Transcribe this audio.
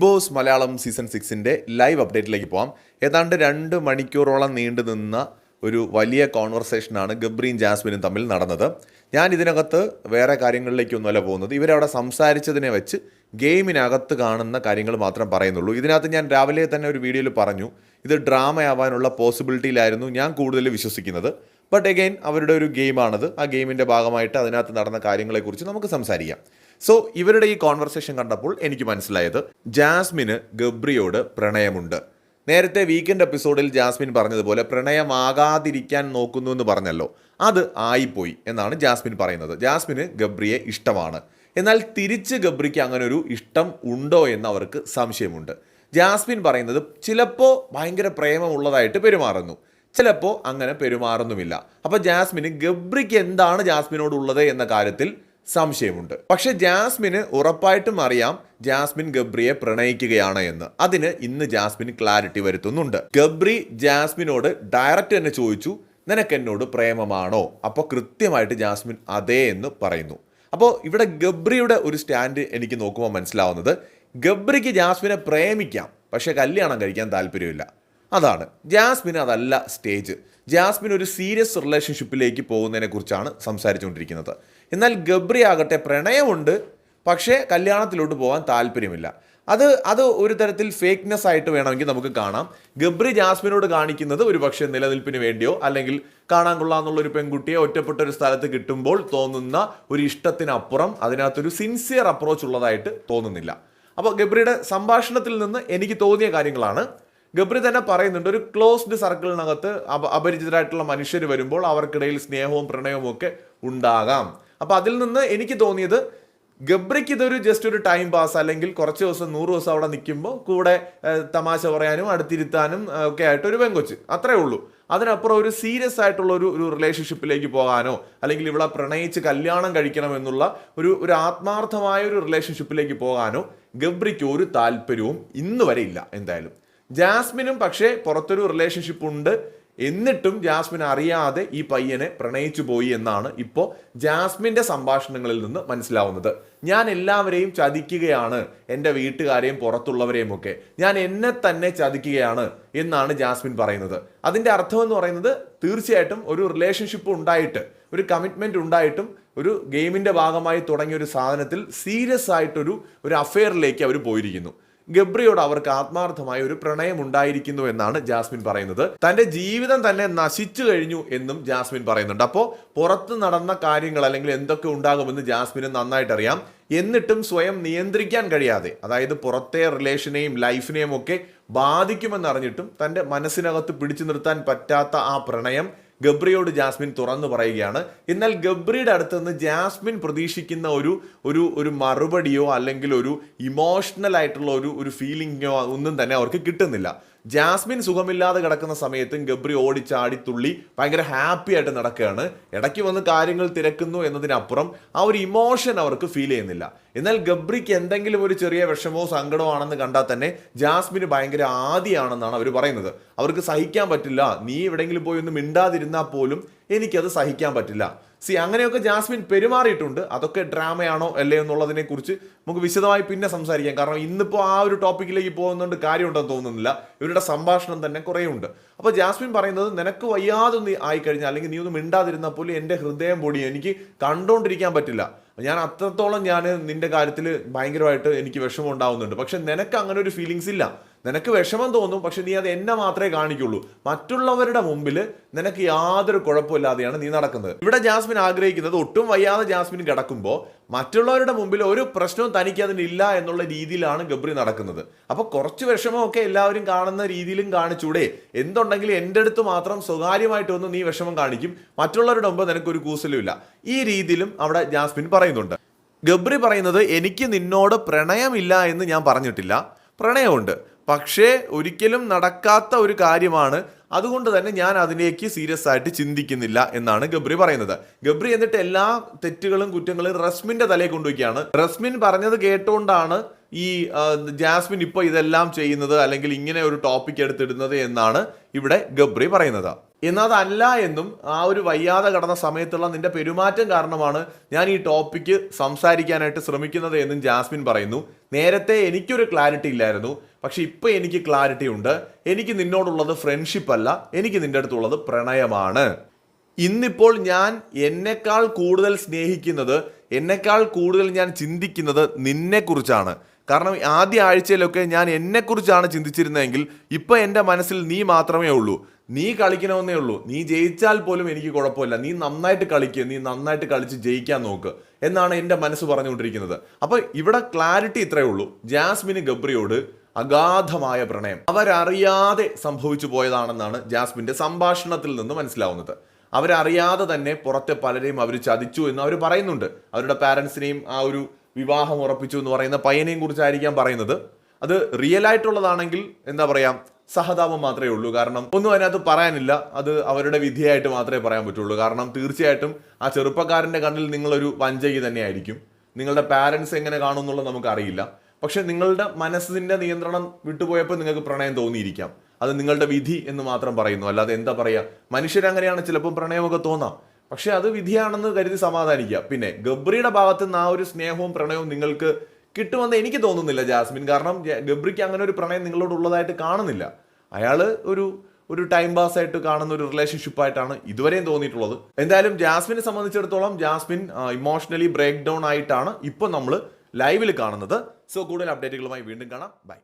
Boss Malayalam season സിക്സിന്റെ live അപ്ഡേറ്റിലേക്ക് പോകാം ഏതാണ്ട് രണ്ട് മണിക്കൂറോളം നീണ്ടു നിന്ന ഒരു വലിയ കോൺവെർസേഷനാണ് ഗബ്രീൻ ജാസ്മിനും തമ്മിൽ നടന്നത്. ഞാൻ ഇതിനകത്ത് വേറെ കാര്യങ്ങളിലേക്കൊന്നുമല്ല പോകുന്നത്. ഇവരവിടെ സംസാരിച്ചതിനെ വെച്ച് ഗെയിമിനകത്ത് കാണുന്ന കാര്യങ്ങൾ മാത്രം പറയുന്നുള്ളൂ. ഇതിനകത്ത് ഞാൻ രാവിലെ തന്നെ ഒരു വീഡിയോയിൽ പറഞ്ഞു ഇത് ഡ്രാമയാവാനുള്ള പോസിബിലിറ്റിയിലായിരുന്നു ഞാൻ കൂടുതൽ വിശ്വസിക്കുന്നത്. ബട്ട് എഗെയിൻ അവരുടെ ഒരു ഗെയിമാണത്. ആ ഗെയിമിന്റെ ഭാഗമായിട്ട് അതിനകത്ത് നടന്ന കാര്യങ്ങളെക്കുറിച്ച് നമുക്ക് സംസാരിക്കാം. സോ ഇവരുടെ ഈ കോൺവെർസേഷൻ കണ്ടപ്പോൾ എനിക്ക് മനസ്സിലായത് ജാസ്മിന് ഗബ്രിയോട് പ്രണയമുണ്ട്. നേരത്തെ വീക്കെൻഡ് എപ്പിസോഡിൽ ജാസ്മിൻ പറഞ്ഞതുപോലെ പ്രണയമാകാതിരിക്കാൻ നോക്കുന്നു എന്ന് പറഞ്ഞല്ലോ. അത് ആയിപ്പോയി എന്നാണ് ജാസ്മിൻ പറയുന്നത്. ജാസ്മിന് ഗബ്രിയെ ഇഷ്ടമാണ്. എന്നാൽ തിരിച്ച് ഗബ്രിക്ക് അങ്ങനെ ഒരു ഇഷ്ടം ഉണ്ടോ എന്ന് അവർക്ക് സംശയമുണ്ട്. ജാസ്മിൻ പറയുന്നത് ചിലപ്പോൾ ഭയങ്കര പ്രേമമുള്ളതായിട്ട് പെരുമാറുന്നു. ചിലപ്പോൾ അങ്ങനെ പെരുമാറുന്നുമില്ല. അപ്പോൾ ജാസ്മിന് ഗബ്രിക്ക് എന്താണ് ജാസ്മിനോടുള്ളത് എന്ന കാര്യത്തിൽ സംശയമുണ്ട്. പക്ഷെ ജാസ്മിന് ഉറപ്പായിട്ടും അറിയാം ജാസ്മിൻ ഗബ്രിയെ പ്രണയിക്കുകയാണ് എന്ന്. അതിന് ഇന്ന് ജാസ്മിൻ ക്ലാരിറ്റി വരുത്തുന്നുണ്ട്. ഗബ്രി ജാസ്മിനോട് ഡയറക്റ്റ് തന്നെ ചോദിച്ചു നിനക്ക് എന്നോട് പ്രേമമാണോ? അപ്പോൾ കൃത്യമായിട്ട് ജാസ്മിൻ അതേ എന്ന് പറയുന്നു. അപ്പോൾ ഇവിടെ ഗബ്രിയുടെ ഒരു സ്റ്റാൻഡ് എനിക്ക് നോക്കുമ്പോൾ മനസ്സിലാവുന്നത് ഗബ്രിക്ക് ജാസ്മിനെ പ്രേമിക്കാം പക്ഷേ കല്യാണം കഴിക്കാൻ താല്പര്യമില്ല. അതാണ്. ജാസ്മിൻ അതല്ല സ്റ്റേജ്. ജാസ്മിൻ ഒരു സീരിയസ് റിലേഷൻഷിപ്പിലേക്ക് പോകുന്നതിനെക്കുറിച്ചാണ് സംസാരിച്ചുകൊണ്ടിരിക്കുന്നത്. എന്നാൽ ഗബ്രി ആകട്ടെ പ്രണയമുണ്ട് പക്ഷേ കല്യാണത്തിലോട്ട് പോകാൻ താല്പര്യമില്ല. അത് അത് ഒരു തരത്തിൽ ഫേക്ക്നെസ് ആയിട്ട് വേണമെങ്കിൽ നമുക്ക് കാണാം. ഗബ്രി ജാസ്മിനോട് കാണിക്കുന്നത് ഒരു പക്ഷേ നിലനിൽപ്പിന് വേണ്ടിയോ അല്ലെങ്കിൽ കാണാൻ കൊള്ളാന്നുള്ള ഒരു പെൺകുട്ടിയെ ഒറ്റപ്പെട്ട ഒരു സ്ഥലത്ത് കിട്ടുമ്പോൾ തോന്നുന്ന ഒരു ഇഷ്ടത്തിനപ്പുറം അതിനകത്തൊരു സിൻസിയർ അപ്രോച്ച് ഉള്ളതായിട്ട് തോന്നുന്നില്ല. അപ്പോൾ ഗബ്രിയുടെ സംഭാഷണത്തിൽ നിന്ന് എനിക്ക് തോന്നിയ കാര്യങ്ങളാണ്. ഗബ്രി തന്നെ പറയുന്നുണ്ട് ഒരു ക്ലോസ്ഡ് സർക്കിളിനകത്ത് അപ അപരിചിതരായിട്ടുള്ള മനുഷ്യർ വരുമ്പോൾ അവർക്കിടയിൽ സ്നേഹവും പ്രണയവും ഒക്കെ ഉണ്ടാകാം. അപ്പം അതിൽ നിന്ന് എനിക്ക് തോന്നിയത് ഗബ്രിക്ക് ഇതൊരു ജസ്റ്റ് ഒരു ടൈം പാസ് അല്ലെങ്കിൽ കുറച്ച് ദിവസം നൂറ് ദിവസം അവിടെ നിൽക്കുമ്പോൾ കൂടെ തമാശ പറയാനും അടുത്തിരുത്താനും ഒക്കെ ആയിട്ട് ഒരു പെങ്കൊച്ച്. അത്രേ ഉള്ളൂ. അതിനപ്പുറം ഒരു സീരിയസ് ആയിട്ടുള്ള ഒരു ഒരു റിലേഷൻഷിപ്പിലേക്ക് പോകാനോ അല്ലെങ്കിൽ ഇവിടെ പ്രണയിച്ച് കല്യാണം കഴിക്കണം എന്നുള്ള ഒരു ഒരു ആത്മാർത്ഥമായ ഒരു റിലേഷൻഷിപ്പിലേക്ക് പോകാനോ ഗബ്രിക്ക് ഒരു താല്പര്യവും ഇന്ന് വരെ ഇല്ല എന്തായാലും. ജാസ്മിനും പക്ഷേ പുറത്തൊരു റിലേഷൻഷിപ്പ് ഉണ്ട്. എന്നിട്ടും ജാസ്മിൻ അറിയാതെ ഈ പയ്യനെ പ്രണയിച്ചു പോയി എന്നാണ് ഇപ്പോൾ ജാസ്മിന്റെ സംഭാഷണങ്ങളിൽ നിന്ന് മനസ്സിലാവുന്നത്. ഞാൻ എല്ലാവരെയും ചതിക്കുകയാണ് എന്റെ വീട്ടുകാരെയും പുറത്തുള്ളവരെയും ഒക്കെ. ഞാൻ എന്നെ തന്നെ ചതിക്കുകയാണ് എന്നാണ് ജാസ്മിൻ പറയുന്നത്. അതിന്റെ അർത്ഥം എന്ന് പറയുന്നത് തീർച്ചയായിട്ടും ഒരു റിലേഷൻഷിപ്പ് ഉണ്ടായിട്ട് ഒരു കമ്മിറ്റ്മെന്റ് ഉണ്ടായിട്ടും ഒരു ഗെയിമിന്റെ ഭാഗമായി തുടങ്ങിയ ഒരു സാധനത്തിൽ സീരിയസ് ആയിട്ടൊരു ഒരു അഫെയറിലേക്ക് അവർ പോയിരിക്കുന്നു. ഗബ്രിയോട് അവർക്ക് ആത്മാർത്ഥമായ ഒരു പ്രണയം ഉണ്ടായിരിക്കുന്നു എന്നാണ് ജാസ്മിൻ പറയുന്നത്. തന്റെ ജീവിതം തന്നെ നശിച്ചു കഴിഞ്ഞു എന്നും ജാസ്മിൻ പറയുന്നുണ്ട്. അപ്പോൾ പുറത്ത് നടന്ന കാര്യങ്ങൾ അല്ലെങ്കിൽ എന്തൊക്കെ ഉണ്ടാകുമെന്ന് ജാസ്മിന് നന്നായിട്ട് അറിയാം എന്നിട്ടും സ്വയം നിയന്ത്രിക്കാൻ കഴിയാതെ അതായത് പുറത്തെ റിലേഷനെയും ലൈഫിനെയും ഒക്കെ ബാധിക്കുമെന്നറിഞ്ഞിട്ടും തന്റെ മനസ്സിനകത്ത് പിടിച്ചു നിർത്താൻ പറ്റാത്ത ആ പ്രണയം ഗബ്രിയോട് ജാസ്മിൻ തുറന്നു പറയുകയാണ്. എന്നാൽ ഗബ്രിയുടെ അടുത്ത് നിന്ന് ജാസ്മിൻ പ്രതീക്ഷിക്കുന്ന ഒരു ഒരു ഒരു മറുപടിയോ അല്ലെങ്കിൽ ഒരു ഇമോഷണൽ ആയിട്ടുള്ള ഒരു ഒരു ഫീലിംഗോ ഒന്നും തന്നെ അവർക്ക് കിട്ടുന്നില്ല. ജാസ്മിൻ സുഖമില്ലാതെ കിടക്കുന്ന സമയത്തും ഗബ്രി ഓടിച്ചാടി തുള്ളി ഭയങ്കര ഹാപ്പി ആയിട്ട് നടക്കുകയാണ്. ഇടയ്ക്ക് വന്ന് കാര്യങ്ങൾ തിരക്കുന്നു എന്നതിനപ്പുറം ആ ഒരു ഇമോഷൻ അവർക്ക് ഫീൽ ചെയ്യുന്നില്ല. എന്നാൽ ഗബ്രിക്ക് എന്തെങ്കിലും ഒരു ചെറിയ വിഷമോ സങ്കടമോ ആണെന്ന് കണ്ടാൽ തന്നെ ജാസ്മിന് ഭയങ്കര ആദിയാണെന്നാണ് അവർ പറയുന്നത്. അവർക്ക് സഹിക്കാൻ പറ്റില്ല. നീ എവിടെയെങ്കിലും പോയി ഒന്ന് മിണ്ടാതിരുന്നാൽ പോലും എനിക്കത് സഹിക്കാൻ പറ്റില്ല. സി അങ്ങനെയൊക്കെ ജാസ്മിൻ പെരുമാറിയിട്ടുണ്ട്. അതൊക്കെ ഡ്രാമയാണോ അല്ലേ എന്നുള്ളതിനെ കുറിച്ച് നമുക്ക് വിശദമായി പിന്നെ സംസാരിക്കാം. കാരണം ഇന്നിപ്പോൾ ആ ഒരു ടോപ്പിക്കിലേക്ക് പോകുന്നുണ്ട് കാര്യമുണ്ടെന്ന് തോന്നുന്നില്ല. ഇവരുടെ സംഭാഷണം തന്നെ കുറേ ഉണ്ട് അപ്പോൾ ജാസ്മിൻ പറയുന്നത് നിനക്ക് വയ്യാതെ ഒന്ന് ആയിക്കഴിഞ്ഞാൽ അല്ലെങ്കിൽ നീ ഒന്ന് മിണ്ടാതിരുന്നാൽ പോലും എന്റെ ഹൃദയം പൊടിയും എനിക്ക് കണ്ടുകൊണ്ടിരിക്കാൻ പറ്റില്ല. ഞാൻ അത്രത്തോളം ഞാൻ നിന്റെ കാര്യത്തിൽ ഭയങ്കരമായിട്ട് എനിക്ക് വിഷമം ഉണ്ടാവുന്നുണ്ട്. പക്ഷെ നിനക്ക് അങ്ങനെ ഒരു ഫീലിങ്സ് ഇല്ല. നിനക്ക് വിഷമം തോന്നും പക്ഷെ നീ അത് എന്നെ മാത്രമേ കാണിക്കുള്ളൂ. മറ്റുള്ളവരുടെ മുമ്പിൽ നിനക്ക് യാതൊരു കുഴപ്പമില്ലാതെയാണ് നീ നടക്കുന്നത്. ഇവിടെ ജാസ്മിൻ ആഗ്രഹിക്കുന്നത് ഒട്ടും വയ്യാതെ ജാസ്മിൻ കിടക്കുമ്പോൾ മറ്റുള്ളവരുടെ മുമ്പിൽ ഒരു പ്രശ്നവും തനിക്ക് അതിനില്ല എന്നുള്ള രീതിയിലാണ് ഗബ്രി നടക്കുന്നത്. അപ്പോൾ കുറച്ച് വിഷമമൊക്കെ എല്ലാവരും കാണുന്ന രീതിയിലും കാണിച്ചൂടെ. എന്തുണ്ടെങ്കിലും എന്റെ അടുത്ത് മാത്രം സ്വകാര്യമായിട്ട് ഒന്ന് നീ വിഷമം കാണിക്കും. മറ്റുള്ളവരുടെ മുമ്പ് നിനക്കൊരു കൂസലുമില്ല ഈ രീതിയിലും അവിടെ ജാസ്മിൻ പറയുന്നുണ്ട്. ഗബ്രി പറയുന്നത് എനിക്ക് നിന്നോട് പ്രണയമില്ല എന്ന് ഞാൻ പറഞ്ഞിട്ടില്ല. പ്രണയമുണ്ട്. പക്ഷേ ഒരിക്കലും നടക്കാത്ത ഒരു കാര്യമാണ്. അതുകൊണ്ട് തന്നെ ഞാൻ അതിലേക്ക് സീരിയസ് ആയിട്ട് ചിന്തിക്കുന്നില്ല എന്നാണ് ഗബ്രി പറയുന്നത്. ഗബ്രി എന്നിട്ട് എല്ലാ തെറ്റുകളും കുറ്റങ്ങളും റസ്മിന്റെ തലയിൽ കൊണ്ടുവയ്ക്കുകയാണ്. റസ്മിൻ പറഞ്ഞത് കേട്ടുകൊണ്ടാണ് ഈ ജാസ്മിൻ ഇപ്പോൾ ഇതെല്ലാം ചെയ്യുന്നത് അല്ലെങ്കിൽ ഇങ്ങനെ ഒരു ടോപ്പിക് എടുത്തിടുന്നത് എന്നാണ് ഇവിടെ ഗബ്രി പറയുന്നത്. എന്നാൽ എന്നും ആ ഒരു വയ്യാതെ കടന്ന സമയത്തുള്ള നിന്റെ പെരുമാറ്റം കാരണമാണ് ഞാൻ ഈ ടോപ്പിക്ക് സംസാരിക്കാനായിട്ട് ശ്രമിക്കുന്നത് എന്നും ജാസ്മിൻ പറയുന്നു. നേരത്തെ എനിക്കൊരു ക്ലാരിറ്റി ഇല്ലായിരുന്നു. പക്ഷെ ഇപ്പം എനിക്ക് ക്ലാരിറ്റി ഉണ്ട്. എനിക്ക് നിന്നോടുള്ളത് ഫ്രണ്ട്ഷിപ്പ് അല്ല. എനിക്ക് നിന്റെ അടുത്തുള്ളത് പ്രണയമാണ്. ഇന്നിപ്പോൾ ഞാൻ എന്നെക്കാൾ കൂടുതൽ സ്നേഹിക്കുന്നത് എന്നെക്കാൾ കൂടുതൽ ഞാൻ ചിന്തിക്കുന്നത് നിന്നെക്കുറിച്ചാണ്. കാരണം ആദ്യ ആഴ്ചയിലൊക്കെ ഞാൻ എന്നെക്കുറിച്ചാണ് ചിന്തിച്ചിരുന്നതെങ്കിൽ ഇപ്പം എന്റെ മനസ്സിൽ നീ മാത്രമേ ഉള്ളൂ. നീ കളിക്കണമെന്നേ ഉള്ളൂ. നീ ജയിച്ചാൽ പോലും എനിക്ക് കുഴപ്പമില്ല. നീ നന്നായിട്ട് കളിക്കുക നീ നന്നായിട്ട് കളിച്ച് ജയിക്കാൻ നോക്ക്. എന്നാണ് എന്റെ മനസ്സ് പറഞ്ഞുകൊണ്ടിരിക്കുന്നത്. അപ്പോൾ ഇവിടെ ക്ലാരിറ്റി ഇത്രയേ ഉള്ളൂ. ജാസ്മിന് ഗബ്രിയോട് അഗാധമായ പ്രണയം. അവരറിയാതെ സംഭവിച്ചു പോയതാണെന്നാണ് ജാസ്മിന്റെ സംഭാഷണത്തിൽ നിന്ന് മനസ്സിലാവുന്നത്. അവരറിയാതെ തന്നെ പുറത്തെ പലരെയും അവർ ചതിച്ചു എന്ന് അവർ പറയുന്നുണ്ട്. അവരുടെ പാരൻസിനെയും ആ ഒരു വിവാഹം ഉറപ്പിച്ചു എന്ന് പറയുന്ന പയ്യനെയും കുറിച്ചായിരിക്കാം പറയുന്നത്. അത് റിയൽ ആയിട്ടുള്ളതാണെങ്കിൽ എന്താ പറയാ സഹതാപം മാത്രമേ ഉള്ളൂ. കാരണം ഒന്നും അതിനകത്ത് പറയാനില്ല. അത് അവരുടെ വിധിയായിട്ട് മാത്രമേ പറയാൻ പറ്റുള്ളൂ. കാരണം തീർച്ചയായിട്ടും ആ ചെറുപ്പക്കാരന്റെ കണ്ണിൽ നിങ്ങളൊരു വഞ്ചകി തന്നെയായിരിക്കും. നിങ്ങളുടെ പാരൻസ് എങ്ങനെ കാണും എന്നുള്ളത് നമുക്കറിയില്ല. പക്ഷെ നിങ്ങളുടെ മനസ്സിന്റെ നിയന്ത്രണം വിട്ടുപോയപ്പോൾ നിങ്ങൾക്ക് പ്രണയം തോന്നിയിരിക്കാം. അത് നിങ്ങളുടെ വിധി എന്ന് മാത്രം പറയുന്നു. അല്ലാതെ എന്താ പറയുക? മനുഷ്യരങ്ങനെയാണ് ചിലപ്പോൾ പ്രണയമൊക്കെ തോന്നാം. പക്ഷെ അത് വിധിയാണെന്ന് കരുതി സമാധാനിക്കുക. പിന്നെ ഗബ്രിയുടെ ഭാഗത്ത് നിന്ന് ആ ഒരു സ്നേഹവും പ്രണയവും നിങ്ങൾക്ക് കിട്ടുമെന്ന് എനിക്ക് തോന്നുന്നില്ല ജാസ്മിൻ. കാരണം ഗബ്രിക്ക് അങ്ങനെ ഒരു പ്രണയം നിങ്ങളോട് ഉള്ളതായിട്ട് കാണുന്നില്ല. അയാൾ ഒരു ഒരു ടൈം പാസ് ആയിട്ട് കാണുന്ന ഒരു റിലേഷൻഷിപ്പ് ആയിട്ടാണ് ഇതുവരെയും തോന്നിയിട്ടുള്ളത്. എന്തായാലും ജാസ്മിനെ സംബന്ധിച്ചിടത്തോളം ജാസ്മിൻ ഇമോഷണലി ബ്രേക്ക് ഡൗൺ ആയിട്ടാണ് ഇപ്പം നമ്മൾ ലൈവിൽ കാണുന്നത്. സോ കൂടുതൽ അപ്ഡേറ്റുകളുമായി വീണ്ടും കാണാം. ബൈ